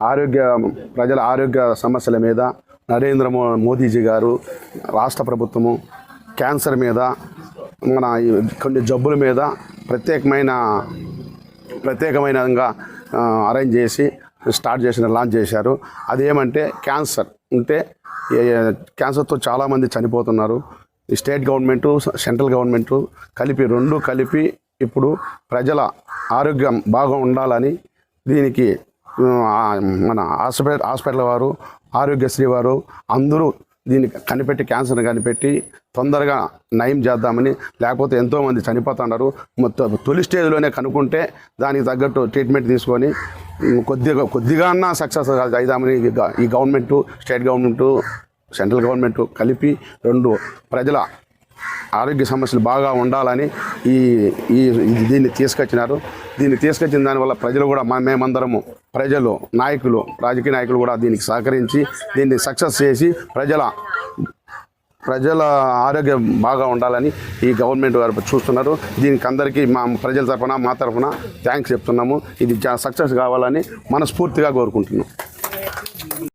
ఆరోగ్య ప్రజల ఆరోగ్య సమస్యల మీద నరేంద్ర మో మోదీజీ గారు రాష్ట్ర ప్రభుత్వము క్యాన్సర్ మీద మన కొన్ని జబ్బుల మీద ప్రత్యేకమైన ప్రత్యేకమైనగా అరేంజ్ చేసి స్టార్ట్ చేసిన లాంచ్ చేశారు. అదేమంటే క్యాన్సర్ ఉంటే క్యాన్సర్తో చాలామంది చనిపోతున్నారు. ఈ స్టేట్ గవర్నమెంటు సెంట్రల్ గవర్నమెంటు కలిపి రెండు కలిపి ఇప్పుడు ప్రజల ఆరోగ్యం బాగా ఉండాలని దీనికి మన హాస్పిటల్ హాస్పిటల్ వారు ఆరోగ్యశ్రీ వారు అందరూ దీన్ని కనిపెట్టి క్యాన్సర్ని కనిపెట్టి తొందరగా నయం చేద్దామని లేకపోతే ఎంతోమంది చనిపోతున్నారు మొత్తం తొలి స్టేజ్లోనే కనుక్కుంటే దానికి తగ్గట్టు ట్రీట్మెంట్ తీసుకొని కొద్దిగా కొద్దిగా అన్నా సక్సెస్ అవుదామని ఈ government state government central government కలిపి రెండు ప్రజల ఆరోగ్య సమస్యలు బాగా ఉండాలని ఈ ఈ దీన్ని తీసుకొచ్చినారు. దీన్ని తీసుకొచ్చిన దానివల్ల ప్రజలు కూడా మేమందరము ప్రజలు నాయకులు రాజకీయ నాయకులు కూడా దీనికి సహకరించి దీన్ని సక్సెస్ చేసి ప్రజల ప్రజల ఆరోగ్యం బాగా ఉండాలని ఈ గవర్నమెంట్ వారు చూస్తున్నారు. దీనికి అందరికీ మా ప్రజల తరఫున మా తరఫున థ్యాంక్స్ చెప్తున్నాము. ఇది సక్సెస్ కావాలని మనస్ఫూర్తిగా కోరుకుంటున్నాం.